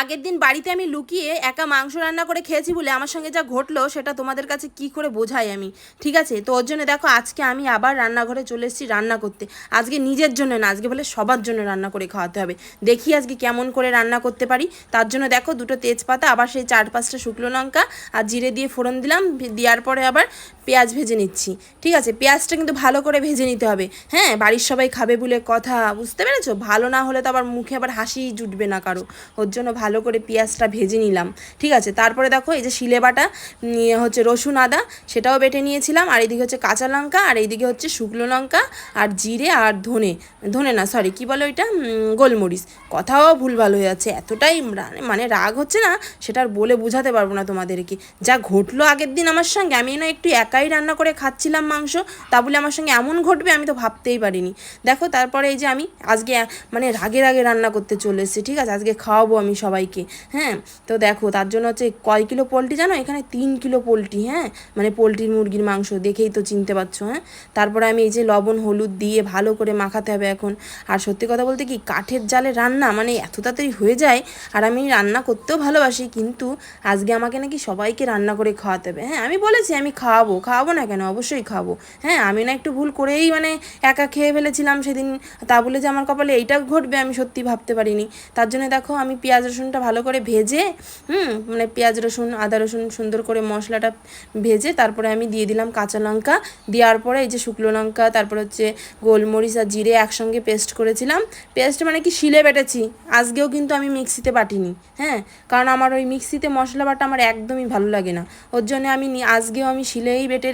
আগের দিন বাড়িতে আমি লুকিয়ে একা মাংস রান্না করে খেয়েছি বলে আমার সঙ্গে যা ঘটলো সেটা তোমাদের কাছে কি করে বোঝাই আমি? ঠিক আছে? তো ওর জন্য দেখো, আজকে আমি আবার রান্নাঘরে চলে এসেছি রান্না করতে। আজকে নিজের জন্য না, আজকে বলে সবার জন্য রান্না করে খাওয়াতে হবে। দেখি আজকে কেমন করে রান্না করতে পারি। তার জন্য দেখো, দুটো তেজপাতা, আবার সেই চার পাঁচটা শুকনো লঙ্কা আর জিরে দিয়ে ফোড়ন দিলাম। দেওয়ার পরে আবার পেঁয়াজ ভেজে নিচ্ছি। ঠিক আছে? পেঁয়াজটা কিন্তু ভালো করে ভেজে নিতে হবে। হ্যাঁ বাড়ির সবাই খাবে বলে কথা, বুঝতে পেরেছ? ভালো না হলে তো আবার মুখে আবার হাসি জুটবে না কারও। ওর জন্য ভালো করে পেঁয়াজটা ভেজে নিলাম, ঠিক আছে? তারপরে দেখো এই যে শিলে বাটা হচ্ছে রসুন আদা, সেটাও বেটে নিয়েছিলাম। আর এইদিকে হচ্ছে কাঁচা লঙ্কা, আর এইদিকে হচ্ছে শুকনো লঙ্কা, আর জিরে, আর ধনে ধনে না সরি কি বলো ওইটা? গোলমরিচ। কথাও ভুলভাল হয়ে যাচ্ছে। এতটাই মানে রাগ হচ্ছে না, সেটা আর বলে বোঝাতে পারব না তোমাদেরকে। যা ঘটলো আগের দিন আমার সঙ্গে, আমি না একটু একাই রান্না করে খাচ্ছিলাম মাংস, তা বলে আমার সঙ্গে এমন ঘটবে, আমি তো ভাবতেই পারিনি। দেখো, তারপরে এই যে আমি আজকে মানে রাগে রাগে রান্না করতে চলে এসেছি, ঠিক আছে? আজকে খাওয়াবো আমি সবাইকে হ্যাঁ? তো দেখো, তার জন্য হচ্ছে কয় কিলো পোলট্রি জানো? এখানে তিন কিলো পোলট্রি হ্যাঁ? মানে পোলট্রির, মুরগির মাংস, দেখেই তো চিনতে পারছ হ্যাঁ? তারপরে আমি এই যে লবণ, হলুদ দিয়ে ভালো করে মাখাতে হবে এখন। আর সত্যি কথা বলতে কি, কাঠের জালে রান্না মানে এত তাড়াতাড়ি হয়ে যায়, আর আমি রান্না করতেও ভালোবাসি, কিন্তু আজকে আমাকে নাকি সবাইকে রান্না করে খাওয়াতে হবে হ্যাঁ? আমি বলেছি, আমি খাওয়াবো খাওয়াবো না কেন? অবশ্যই খাওয়াবো হ্যাঁ? আমি না একটু ভুল করেই মানে একা খেয়ে ফেলেছিলাম সেদিন, তা বলে যে আমার কপালে এইটা ঘটবে, আমি সত্যি ভাবতে পারিনি। তার জন্য দেখো, আমি পেঁয়াজ রসুনটা ভালো করে ভেজে, হুম মানে পেঁয়াজ রসুন, আদা রসুন সুন্দর করে মশলাটা ভেজে তারপরে আমি দিয়ে দিলাম কাঁচা লঙ্কা। দেওয়ার পরে এই যে শুকনো লঙ্কা, তারপর হচ্ছে গোলমরিচ আর জিরে একসঙ্গে পেস্ট করেছিলাম। পেস্ট মানে কি শিলে বেটেছি, আজকেও কিন্তু আমি মিক্সিতে বাটিনি হ্যাঁ কারণ আমার ওই মিক্সিতে মশলা বাটা আমার একদমই ভালো লাগে না। ওর জন্য আমি আজকেও আমি শিলেই বেটে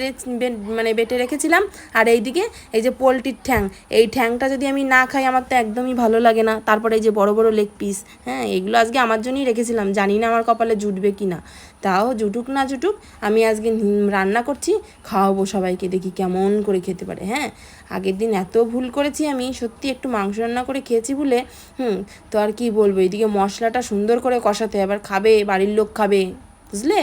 মানে বেটে রেখেছিলাম। আর এইদিকে এই যে পোলট্রির ঠ্যাং, এই ঠ্যাংটা যদি আমি না খাই আমার তো একদমই ভালো লাগে না। তারপরে এই যে বড় বড় লেগ পিস হ্যাঁ এগুলো আজকে আমার জন্যই রেখেছিলাম। জানি না আমার কপালে জুটবে কি না। তাও জুটুক না জুটুক, আমি আজকে রান্না করছি, খাওয়াবো সবাইকে, দেখি কেমন করে খেতে পারে হ্যাঁ? আগের দিন এত ভুল করেছি আমি, সত্যি একটু মাংস রান্না করে খেয়েছি বলে, হুম, তো আর কি বলব? এদিকে মশলাটা সুন্দর করে কষাতে আবার খাবে, বাড়ির লোক খাবে। বুঝলে?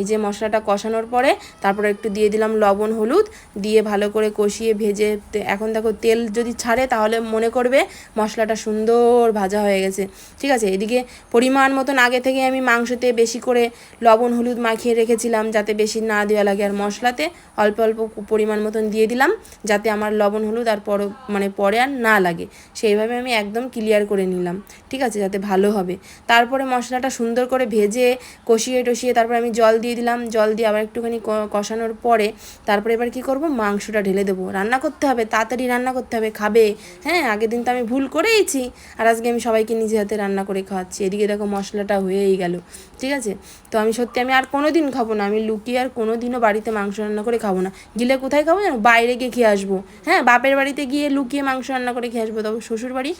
এই যে মশলাটা কষানোর পরে তারপরে একটু দিয়ে দিলাম লবণ, হলুদ, দিয়ে ভালো করে কষিয়ে ভেজে এখন দেখো তেল যদি ছাড়ে তাহলে মনে করবে মশলাটা সুন্দর ভাজা হয়ে গেছে। ঠিক আছে? এদিকে পরিমাণ মতন আগে থেকে আমি মাংসতে বেশি করে লবণ, হলুদ মাখিয়ে রেখেছিলাম যাতে বেশি না দেওয়া লাগে। আর মশলাতে অল্প অল্প পরিমাণ মতন দিয়ে দিলাম যাতে আমার লবণ, হলুদ আর পর মানে পরে আর না লাগে। সেইভাবে আমি একদম ক্লিয়ার করে নিলাম। ঠিক আছে? যাতে ভালো হবে। তারপরে মশলাটা সুন্দর করে ভেজে কষিয়ে টষিয়ে তারপরে আমি জল দিয়ে দিলাম, জল দিয়ে আবার একটুখানি কষানোর পরে তারপরে এবার কি করব? মাংসটা ঢেলে দেবো। রান্না করতে হবে, তাড়াতাড়ি রান্না করতে হবে, খাবে। হ্যাঁ আগের দিন তো আমি ভুল করেইছি। আর আজকে আমি সবাইকে নিজে হাতে রান্না করে খাওয়াচ্ছি। এদিকে দেখো মশলাটা হয়েই গেল। ঠিক আছে? তো আমি সত্যি আমি আর কোনো দিন খাব না। আমি লুকিয়ে আর কোনো দিনও বাড়িতে মাংস রান্না করে খাব না। গেলে কোথায় খাব জানো? বাইরে গিয়ে খেয়ে আসব। হ্যাঁ বাপের বাড়িতে গিয়ে লুকিয়ে মাংস রান্না করে খেয়ে আসব। তবে শ্বশুর বাড়ি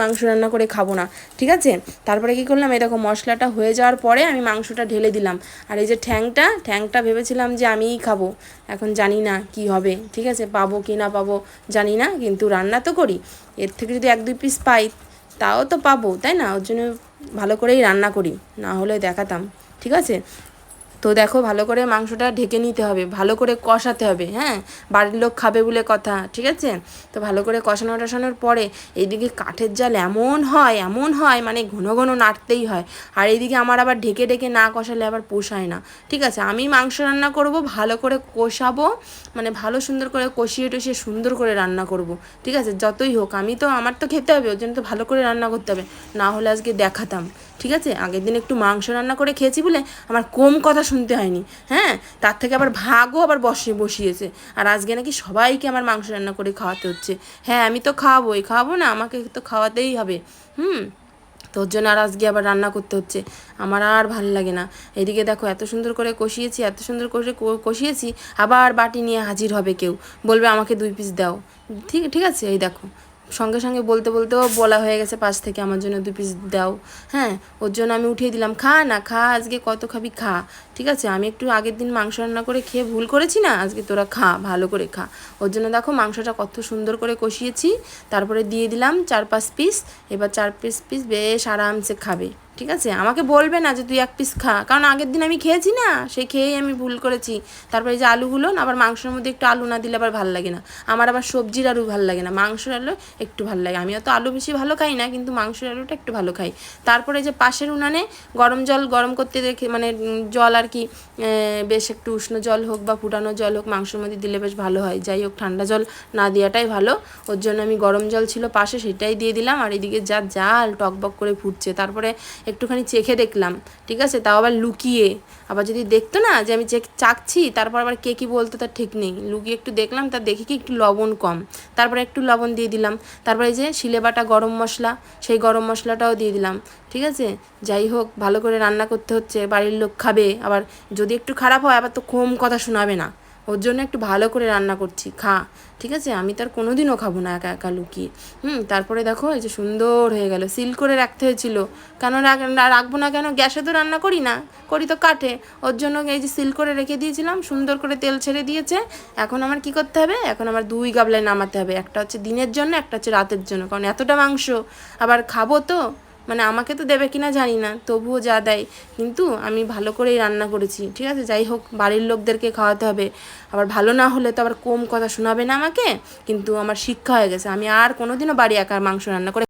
মাংস রান্না করে খাব না। ঠিক আছে? তারপরে কি করলাম? এই দেখো মশলাটা হয়ে যাওয়ার পরে আমি মাংসটা ঢেলে দিলাম। আর এই যে ঠ্যাংটা ঠ্যাংটা ভেবেছিলাম যে আমিই খাব। এখন জানি না কি হবে, ঠিক আছে? পাবো কি না পাবো জানি না, কিন্তু রান্না তো করি। এর থেকে যদি এক, দুই পিস পাই, তাও তো পাবো, তাই না? ওর জন্য ভালো করেই রান্না করি, না হলে দেখাতাম, ঠিক আছে? তো দেখো ভালো করে মাংসটা ঢেকে নিতে হবে, ভালো করে কষাতে হবে হ্যাঁ? বাড়ির লোক খাবে বলে কথা, ঠিক আছে? তো ভালো করে কষানো টষানোর পরে এইদিকে কাঠের জাল এমন হয় এমন হয় মানে ঘন ঘন নাড়তেই হয়। আর এইদিকে আমার আবার ঢেকে ঢেকে না কষালে আবার পোষায় না, ঠিক আছে? আমি মাংস রান্না করব, ভালো করে কষাবো মানে ভালো সুন্দর করে কষিয়ে টষিয়ে সুন্দর করে রান্না করব, ঠিক আছে? যতই হোক, আমি তো, আমার তো খেতে হবে, ওর জন্য তো ভালো করে রান্না করতে হবে। না হলে আজকে দেখাতাম। ঠিক আছে? আগের দিন একটু মাংস রান্না করে খেয়েছি বলে আমার কম কথা শুনতে হয়নি। হ্যাঁ? তার থেকে আবার ভাগও আবার বসে, বসিয়েছে। আর আজকে নাকি সবাইকে আমার মাংস রান্না করে খাওয়াতে হচ্ছে। হ্যাঁ আমি তো খাওয়াবোই খাওয়াবো না, আমাকে তো খাওয়াতেই হবে। হুম? তোর জন্য আর আজকে আবার রান্না করতে হচ্ছে। আমার আর ভালো লাগে না। এদিকে দেখো, এত সুন্দর করে কষিয়েছি, এত সুন্দর করে কষিয়েছি, আবার বাটি নিয়ে হাজির হবে কেউ। বলবে আমাকে দুই পিস দাও। ঠিক ঠিক আছে? এই দেখো। সঙ্গে সঙ্গে বলতে বলতেও বলা হয়ে গেছে, পাশ থেকে আমার জন্য দু পিস দাও। হ্যাঁ ওর জন্য আমি উঠিয়ে দিলাম। খা না, খা, আজকে কত খাবি খা। ঠিক আছে, আমি একটু আগের দিন মাংস রান্না করে খেয়ে ভুল করেছি না? আজকে তোরা খা, ভালো করে খা। ওর জন্য দেখো মাংসটা কত সুন্দর করে কষিয়েছি, তারপরে দিয়ে দিলাম চার পাঁচ পিস এবার চার পিস পিস বেশ আরামসে খাবে, ঠিক আছে? আমাকে বলবে না যে তুই এক পিস খা, কারণ আগের দিন আমি খেয়েছি না সেই খেয়েই আমি ভুল করেছি। তারপরে যে আলুগুলো না, আবার মাংসের মধ্যে একটু আলু না দিলে আবার ভালো লাগে না। আমার আবার সবজির আলু ভালো লাগে না, মাংসের আলু একটু ভালো লাগে। আমি অত আলু বেশি ভালো খাই না, কিন্তু মাংসের আলুটা একটু ভালো খাই। তারপরে যে পাশের উনানে গরম জল গরম করতে দেখে মানে জল আর কি বেশ একটু উষ্ণ জল হোক বা ফুটানো জল হোক, মাংসের মধ্যে দিলে বেশ ভালো হয়। যাই হোক, ঠান্ডা জল না দেওয়াটাই ভালো। ওর জন্য আমি গরম জল ছিল পাশে, সেটাই দিয়ে দিলাম। আর এদিকে যা জাল টকবক করে ফুটছে, তারপরে একটুখানি চেখে দেখলাম, ঠিক আছে? তাও আবার লুকিয়ে। আবার যদি দেখতো না যে আমি চেক চাকছি, তারপর আবার কে কী বলতো তার ঠিক নেই। লুকিয়ে একটু দেখলাম, তা দেখি কি একটু লবণ কম। তারপরে একটু লবণ দিয়ে দিলাম। তারপরে যে শিলে বাটা গরম মশলা, সেই গরম মশলাটাও দিয়ে দিলাম, ঠিক আছে? যাই হোক, ভালো করে রান্না করতে হচ্ছে, বাড়ির লোক খাবে, আবার যদি একটু খারাপ হয়, আবার তো কম কথা শোনাবে না। ওর জন্য একটু ভালো করে রান্না করছি, খা। ঠিক আছে? আমি তার কোনো দিনও খাব না একা একা লুকিয়ে। হুম, তারপরে দেখো, এই যে সুন্দর হয়ে গেল। সিল করে রাখতে হয়েছিল। কেন রাখ- রাখব না কেন? গ্যাসে তো রান্না করি না। করি তো কাঠে। ওর জন্য এই যে সিল করে রেখে দিয়েছিলাম, সুন্দর করে তেল ছেড়ে দিয়েছে। এখন আমার কি করতে হবে? এখন আমার দুই গাবলায় নামাতে হবে। একটা হচ্ছে দিনের জন্য, একটা হচ্ছে রাতের জন্য। কারণ এতটা মাংস। আবার খাব তো। মানে আমাকে তো দেবে কিনা জানি না, তবুও যা দেয়। কিন্তু আমি ভালো করেই রান্না করেছি, ঠিক আছে? যাই হোক, বাড়ির লোকদেরকে খাওয়াতে হবে। আবার ভালো না হলে তো আবার কম কথা শোনাবে না আমাকে, কিন্তু আমার শিক্ষা হয়ে গেছে। আমি আর কোনোদিনও বাড়ি একা মাংস রান্না করে